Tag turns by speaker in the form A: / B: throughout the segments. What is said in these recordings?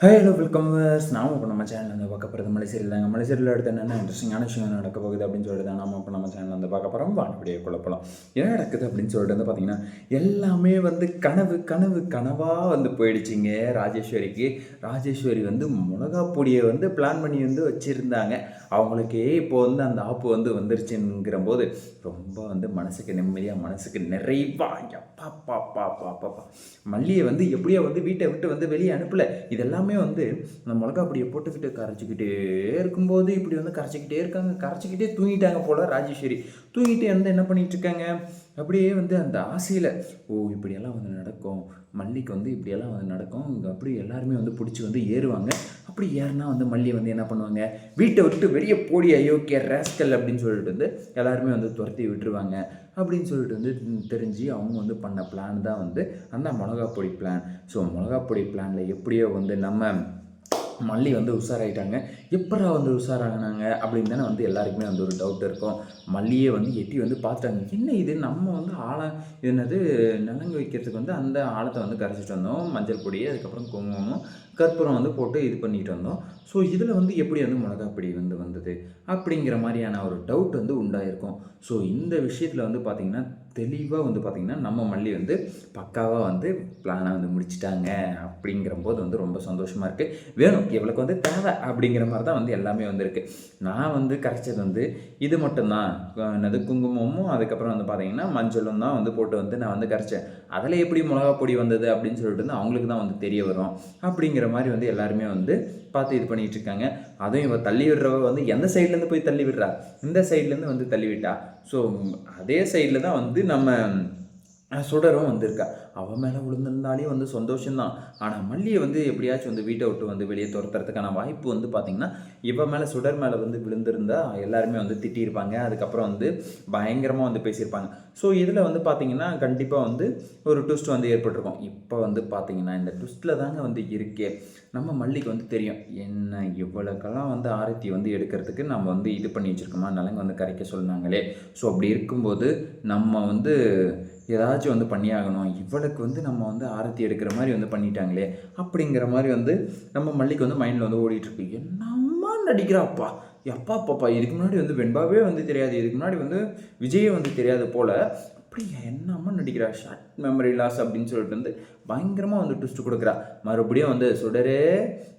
A: Hi hello welcome நாம இப்போ நம்ம சேனல் வந்து பார்க்க போகிறது மலைசேரியில் தாங்க மலைசேரியில் அடுத்து என்னென்ன இன்ட்ரெஸ்டிங்கான விஷயம் நடக்க போகுது அப்படின்னு சொல்லிட்டு தான் நம்ம இப்போ நம்ம சேனல் வந்து பார்க்க போகிறோம் வானப்படியே குழப்பலாம் என்ன நடக்குது அப்படின்னு சொல்லிட்டு வந்து பார்த்தீங்கன்னா எல்லாமே வந்து கனவு கனவு கனவாக வந்து போயிடுச்சிங்க. ராஜேஸ்வரிக்கு. ராஜேஸ்வரி வந்து மிளகா பொடியை வந்து பிளான் பண்ணி வந்து வச்சுருந்தாங்க. அவங்களுக்கே இப்போ வந்து அந்த ஆப்பு வந்து வந்துருச்சுங்கிற போது ரொம்ப வந்து மனசுக்கு நிம்மதியாக மனசுக்கு நிறைவா எப்பா பாப்பா பாப்பா மல்லியை வந்து எப்படியோ வந்து வீட்டை விட்டு வந்து வெளியே அனுப்பலை. இதெல்லாம் எல்லாமே வந்து அந்த மிளகா பொடியை போட்டுக்கிட்டு கரைச்சிக்கிட்டே இருக்கும்போது இப்படி வந்து கரைச்சிக்கிட்டே இருக்காங்க. கரைச்சிக்கிட்டே தூங்கிட்டாங்க போல ராஜேஸ்வரி. தூங்கிட்டு வந்து என்ன பண்ணிகிட்டு இருக்காங்க அப்படியே வந்து அந்த ஆசையில் ஓ இப்படியெல்லாம் வந்து நடக்கும். மல்லிக்கு வந்து இப்படியெல்லாம் வந்து நடக்கும். இங்கே அப்படி எல்லாருமே வந்து பிடிச்சி வந்து ஏறுவாங்க. அப்படி ஏறினா வந்து மல்லி வந்து என்ன பண்ணுவாங்க? வீட்டை விட்டு வெளியே போடி அயோக்கிய ரேஸ்கல் அப்படின்னு சொல்லிட்டு வந்து எல்லாருமே வந்து துரத்தி விட்டுருவாங்க. அப்படின்னு சொல்லிட்டு வந்து தெரிஞ்சு அவங்க வந்து பண்ண பிளான் தான் வந்து அந்த மிளகா பொடி பிளான் ஸோ மிளகா பொடி பிளானில் எப்படியோ வந்து நம்ம மல்லி வந்து உஷாராயிட்டாங்க. எப்படா வந்து உஷாராகினாங்க அப்படின்னு தானே வந்து எல்லாருக்குமே வந்து ஒரு டவுட் இருக்கும். மல்லியே வந்து எட்டி வந்து பார்த்துட்டாங்க. என்ன இது? நம்ம வந்து ஆழம் இது என்னது நலங்கு வைக்கிறதுக்கு வந்து அந்த ஆழத்தை வந்து கரைச்சிட்டு வந்தோம். மஞ்சள் பொடி அதுக்கப்புறம் குங்குமம் கற்பூரம் வந்து போட்டு இது பண்ணிட்டு வந்தோம். ஸோ இதில் வந்து எப்படி வந்து மிளகாப்பொடி வந்து வந்தது? அப்படிங்கிற மாதிரியான ஒரு டவுட் வந்து உண்டாயிருக்கும். ஸோ இந்த விஷயத்தில் வந்து பார்த்திங்கன்னா தெளிவாக வந்து பார்த்திங்கன்னா நம்ம மல்லி வந்து பக்காவாக வந்து பிளானை வந்து முடிச்சிட்டாங்க. அப்படிங்கிற போது வந்து ரொம்ப சந்தோஷமாக இருக்குது வேணும். இவளுக்கு வந்து தேவை அப்படிங்கிற மாதிரி தான் வந்து எல்லாமே வந்திருக்கு. நான் வந்து கரைச்சது வந்து இது மட்டும்தான். என்னது குங்குமமும் அதுக்கப்புறம் வந்து பார்த்திங்கன்னா மஞ்சளும் தான் வந்து போட்டு வந்து நான் வந்து கரைச்சேன். அதில் எப்படி மிளகா பொடி வந்தது அப்படின்னு சொல்லிட்டு வந்து அவங்களுக்கு தான் வந்து தெரிய வரும். அப்படிங்கிற மாதிரி வந்து எல்லாருமே வந்து பார்த்து இது பண்ணிகிட்டு இருக்காங்க. அதுவும் இவள் தள்ளி விடுறவ வந்து எந்த சைட்லேருந்து போய் தள்ளி விடுறா? இந்த சைட்லேருந்து வந்து தள்ளி விட்டா. ஸோ அதே சைடில் தான் வந்து நம்ம சுடரும் வந்திருக்கா. அவன் மேலே விழுந்திருந்தாலே வந்து சந்தோஷம்தான். ஆனால் மல்லியை வந்து எப்படியாச்சும் வந்து வீட்டை விட்டு வந்து வெளியே துரத்துறதுக்கான வாய்ப்பு வந்து பார்த்திங்கன்னா இவன் மேலே சுடர் மேலே வந்து விழுந்திருந்தா எல்லாருமே வந்து திட்டியிருப்பாங்க. அதுக்கப்புறம் வந்து பயங்கரமாக வந்து பேசியிருப்பாங்க. ஸோ இதில் வந்து பார்த்திங்கன்னா கண்டிப்பாக வந்து ஒரு ட்விஸ்ட் வந்து ஏற்பட்டிருக்கும். இப்போ வந்து பார்த்திங்கன்னா இந்த ட்விஸ்ட்டில் தாங்க வந்து இருக்கே. நம்ம மல்லிக்கு வந்து தெரியும். என்ன இவ்வளோக்கெல்லாம் வந்து ஆரத்தி வந்து எடுக்கிறதுக்கு நம்ம வந்து இது பண்ணி வச்சுருக்கோமா? நலங்க வந்து கரைக்க சொன்னாங்களே. ஸோ அப்படி இருக்கும்போது நம்ம வந்து ஏதாச்சும் வந்து பண்ணியாகணும். இவளுக்கு வந்து நம்ம வந்து ஆரத்தி எடுக்கிற மாதிரி வந்து பண்ணிட்டாங்களே அப்படிங்கிற மாதிரி வந்து நம்ம மல்லிக்கு வந்து மைண்டில் வந்து ஓடிட்டுருக்கு. என்னம்மா நடிக்கிறாப்பா? எப்பா பாப்பா இதுக்கு முன்னாடி வந்து வெண்பாவே வந்து தெரியாது. இதுக்கு முன்னாடி வந்து விஜயே வந்து தெரியாது போல். அப்படியா? என்னம்மா நடிக்கிறா? ஷார்ட் மெமரி லாஸ் அப்படின்னு சொல்லிட்டு வந்து பயங்கரமாக வந்து ட்விஸ்ட் கொடுக்குறா. மறுபடியும் வந்து சுடரே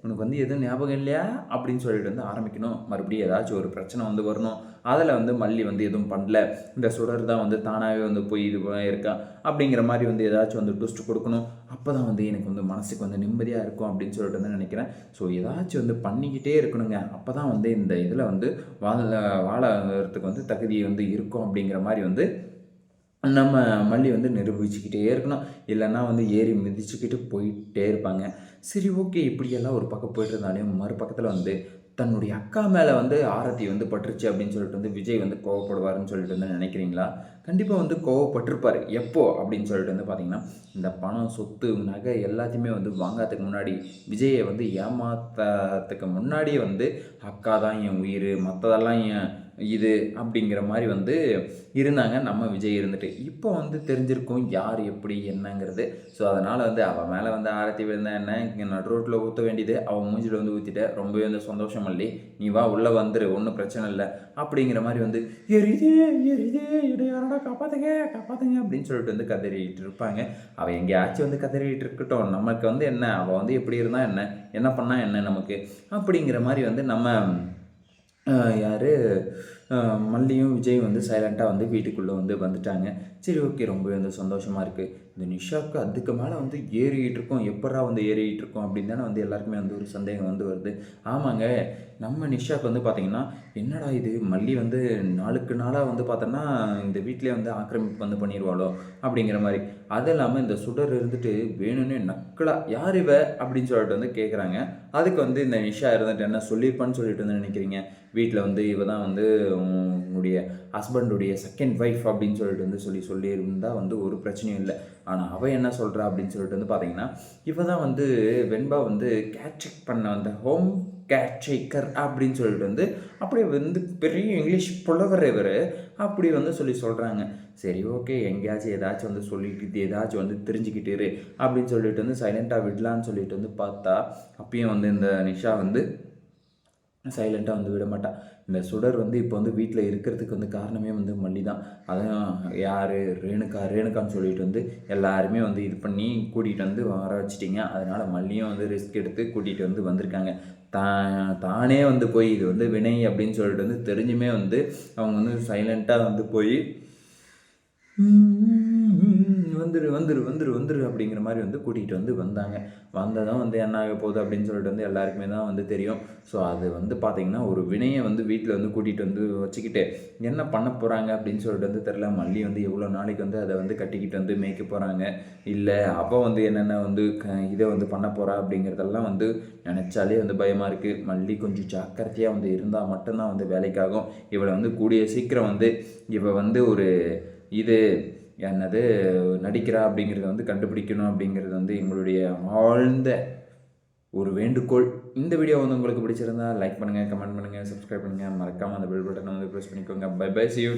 A: உனக்கு வந்து எதுவும் ஞாபகம் இல்லையா? அப்படின்னு சொல்லிட்டு வந்து ஆரம்பிக்கணும். மறுபடியும் ஏதாச்சும் ஒரு பிரச்சனை வந்து வரணும். அதில் வந்து மல்லி வந்து எதுவும் பண்ணல. இந்த சுடர் தான் வந்து தானாகவே வந்து போய் இது இருக்கா? அப்படிங்கிற மாதிரி வந்து ஏதாச்சும் வந்து ட்விஸ்ட் கொடுக்கணும். அப்போ தான் வந்து எனக்கு வந்து மனசுக்கு வந்து நிம்மதியாக இருக்கும் அப்படின்னு சொல்லிட்டு வந்து நினைக்கிறேன். ஸோ ஏதாச்சும் வந்து பண்ணிக்கிட்டே இருக்கணுங்க. அப்போ தான் வந்து இந்த இதில் வந்து வாழ வாழறதுக்கு வந்து தகுதி வந்து இருக்கும் அப்படிங்கிற மாதிரி வந்து நம்ம மல்லி வந்து நிரூபிச்சுக்கிட்டே இருக்கணும். இல்லைன்னா வந்து ஏறி மிதிச்சுக்கிட்டு போயிட்டே இருப்பாங்க. சரி ஓகே. இப்படியெல்லாம் ஒரு பக்கம் போயிட்டு இருந்தாலையும் மறுபக்கத்தில் வந்து தன்னுடைய அக்கா மேலே வந்து ஆரத்தி வந்து பட்டுருச்சு அப்படின்னு சொல்லிட்டு வந்து விஜய் வந்து கோவப்படுவார்னு சொல்லிட்டு வந்து நினைக்கிறீங்களா? கண்டிப்பாக வந்து கோவப்பட்டிருப்பார். எப்போ? அப்படின்னு சொல்லிட்டு வந்து பார்த்தீங்கன்னா இந்த பணம் சொத்து நகை எல்லாத்தையுமே வந்து வாங்காததுக்கு முன்னாடி விஜயை வந்து ஏமாத்ததுக்கு முன்னாடியே வந்து அக்கா தான் என் உயிர் மற்றதெல்லாம் என் இது அப்படிங்கிற மாதிரி வந்து இருந்தாங்க. நம்ம விஜய் இருந்துட்டு. இப்போ வந்து தெரிஞ்சிருக்கும் யார் எப்படி என்னங்கிறது. ஸோ அதனால் வந்து அவள் மேலே வந்து ஆரத்தி விழுந்தா என்ன? இங்கே நடு ரோட்டில் ஊற்ற வேண்டியது. அவன் மூஞ்சில் வந்து ஊற்றிட்ட ரொம்பவே வந்து சந்தோஷம் இல்லை நீ வா உள்ளே வந்துரு. ஒன்றும் பிரச்சனை இல்லை. அப்படிங்கிற மாதிரி வந்து எரிதே எரிதே இடையாரடா காப்பாத்துங்க காப்பாத்துங்க. அப்படின்னு சொல்லிட்டு வந்து கதறிட்டு இருப்பாங்க. அவள் எங்கேயாச்சும் வந்து கதறிட்டு இருக்கட்டும். நமக்கு வந்து என்ன? அவள் வந்து எப்படி இருந்தால் என்ன? என்ன பண்ணால் என்ன நமக்கு? அப்படிங்கிற மாதிரி வந்து நம்ம யார்? மல்லியும் விஜயும் வந்து சைலண்ட்டாக வந்து வீட்டுக்குள்ளே வந்து வந்துட்டாங்க. சரி ஓகே ரொம்பவே வந்து சந்தோஷமாக இருக்குது இந்த நிஷாவுக்கு அதுக்கு மேலே வந்து ஏறிக்கிட்டு இருக்கோம். எப்படா வந்து ஏறிக்கிட்டு இருக்கோம் அப்படின்னு தானே வந்து எல்லாருக்குமே வந்து ஒரு சந்தேகம் வந்து வருது. ஆமாங்க நம்ம நிஷாவுக்கு வந்து பார்த்திங்கன்னா என்னடா இது? மல்லி வந்து நாளுக்கு நாளாக வந்து பார்த்தோன்னா இந்த வீட்டிலே வந்து ஆக்கிரமிப்பு வந்து பண்ணிடுவாளோ அப்படிங்கிற மாதிரி. அது இல்லாமல் இந்த சுடர் இருந்துட்டு வேணும்னே நக்கலாக யார் இவ? அப்படின்னு சொல்லிட்டு வந்து கேட்குறாங்க அதுக்கு வந்து இந்த நிஷா இருந்துட்டு என்ன சொல்லியிருப்பான்னு சொல்லிட்டு வந்து நினைக்கிறீங்க? வீட்டில் வந்து இவ தான் வந்து என்னுடைய ஹஸ்பண்டுடைய செகண்ட் ஒய்ஃப் அப்படின்னு சொல்லிட்டு வந்து சொல்லி சொல்லியிருந்தால் வந்து ஒரு பிரச்சனையும் இல்லை. ஆனால் அவள் என்ன சொல்கிறா அப்படின்னு சொல்லிட்டு வந்து பார்த்தீங்கன்னா இப்போ தான் வந்து வெண்பா வந்து கேட் பண்ண வந்த ஹோம் கேட்சேக்கர் அப்படின்னு சொல்லிட்டு வந்து அப்படியே வந்து பெரிய இங்கிலீஷ் புலவர் இவர் அப்படி வந்து சொல்லி சொல்கிறாங்க சரி ஓகே எங்கேயாச்சும் ஏதாச்சும் வந்து சொல்லிக்கிட்டு ஏதாச்சும் வந்து தெரிஞ்சுக்கிட்டு அப்படின்னு சொல்லிட்டு வந்து சைலண்ட்டாக விடலான்னு சொல்லிட்டு வந்து பார்த்தா அப்பயும் வந்து இந்த நிஷா வந்து சைலண்ட்டாக வந்து விட மாட்டான் இந்த சுடர் வந்து இப்போ வந்து வீட்டில் இருக்கிறதுக்கு வந்து காரணமே வந்து மல்லி தான் அதான் யார்? ரேணுகா ரேணுகான்னு சொல்லிட்டு வந்து எல்லாருமே வந்து இது பண்ணி கூட்டிகிட்டு வந்து வர வச்சிட்டிங்க. அதனால் மல்லியும் வந்து ரிஸ்க் எடுத்து கூட்டிகிட்டு வந்து வந்திருக்காங்க. தான் தானே வந்து போய் இது வந்து வினை அப்படின்னு சொல்லிட்டு வந்து தெரிஞ்சுமே வந்து அவங்க வந்து சைலண்ட்டாக வந்து போய் வந்துரு வந்துரு வந்துரு வந்துரு அப்படிங்கிற மாதிரி வந்து கூட்டிகிட்டு வந்து வந்தாங்க. வந்ததும் வந்து என்ன ஆக போகுது அப்படின்னு சொல்லிட்டு வந்து எல்லாருக்குமே தான் வந்து தெரியும். ஸோ அது வந்து பார்த்திங்கன்னா ஒரு வினையை வந்து வீட்டில் வந்து கூட்டிகிட்டு வந்து வச்சுக்கிட்டு என்ன பண்ண போகிறாங்க அப்படின்னு சொல்லிட்டு வந்து தெரில மல்லி வந்து எவ்வளோ நாளைக்கு வந்து அதை வந்து கட்டிக்கிட்டு வந்து மேய்க்க போகிறாங்க இல்லை அப்போ வந்து என்னென்ன வந்து க இதை வந்து பண்ண போகிறா அப்படிங்கிறதெல்லாம் வந்து நினச்சாலே வந்து பயமாக இருக்குது மல்லி கொஞ்சம் ஜாக்கிரதையாக வந்து இருந்தால் மட்டும்தான் வந்து வேலைக்காகும். இவளை வந்து கூடிய சீக்கிரம் வந்து இவள் வந்து ஒரு இது என்னது நடிக்கிறா அப்படிங்கிறத வந்து கண்டுபிடிக்கணும் அப்படிங்கிறது வந்து எங்களுடைய ஆழ்ந்த ஒரு வேண்டுகோள். இந்த வீடியோ வந்து உங்களுக்கு பிடிச்சிருந்தா லைக் பண்ணுங்கள் கமெண்ட் பண்ணுங்கள் சப்ஸ்கிரைப் பண்ணுங்கள் மறக்காமல் அந்த பெல் பட்டனை வந்து ப்ரெஸ் பண்ணிக்கோங்க. By by C you